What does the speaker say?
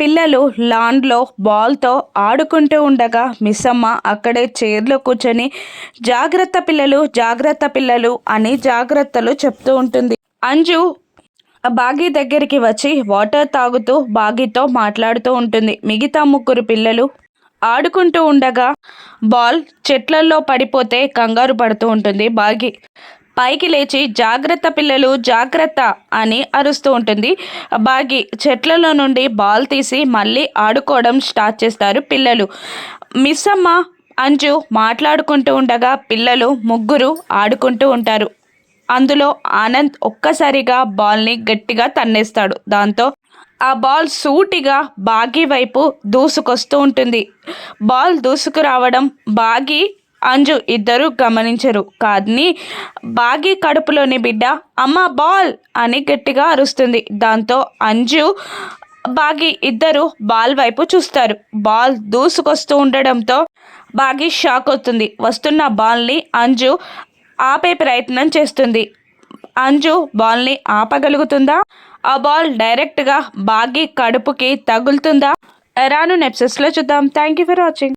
పిల్లలు లాన్లో బాల్తో ఆడుకుంటూ ఉండగా మిస్సమ్మ అక్కడే చైర్లో కూర్చొని జాగ్రత్త పిల్లలు జాగ్రత్త పిల్లలు అని జాగ్రత్తలు చెప్తూ ఉంటుంది. అంజు బాగీ దగ్గరికి వచ్చి వాటర్ తాగుతూ బాగీతో మాట్లాడుతూ ఉంటుంది. మిగతా ముగ్గురు పిల్లలు ఆడుకుంటూ ఉండగా బాల్ చెట్లల్లో పడిపోతే కంగారు పడుతూ ఉంటుంది బాగి. పైకి లేచి జాగ్రత్త పిల్లలు జాగ్రత్త అని అరుస్తూ ఉంటుంది. బాగి చెట్లలో నుండి బాల్ తీసి మళ్ళీ ఆడుకోవడం స్టార్ట్ చేస్తారు పిల్లలు. మిస్ అమ్మ అంజు మాట్లాడుకుంటూ ఉండగా పిల్లలు ముగ్గురు ఆడుకుంటూ ఉంటారు. అందులో ఆనంద్ ఒక్కసారిగా బాల్ని గట్టిగా తన్నేస్తాడు. దాంతో ఆ బాల్ సూటిగా బాగి వైపు దూసుకొస్తూ ఉంటుంది. బాల్ దూసుకురావడం బాగి అంజు ఇద్దరు గమనించరు. కాదని బాగి కడుపులోని బిడ్డ అమ్మ బాల్ అని గట్టిగా అరుస్తుంది. దాంతో అంజు బాగి ఇద్దరు బాల్ వైపు చూస్తారు. బాల్ దూసుకొస్తూ ఉండడంతో బాగి షాక్ అవుతుంది. వస్తున్న బాల్ని అంజు ఆపే ప్రయత్నం చేస్తుంది. అంజు బాల్ని ఆపగలుగుతుందా? ఆ బాల్ డైరెక్ట్గా బాగి కడుపుకి తగులుతుందా? రాను నెప్సెస్లో చూద్దాం. Thank you for watching.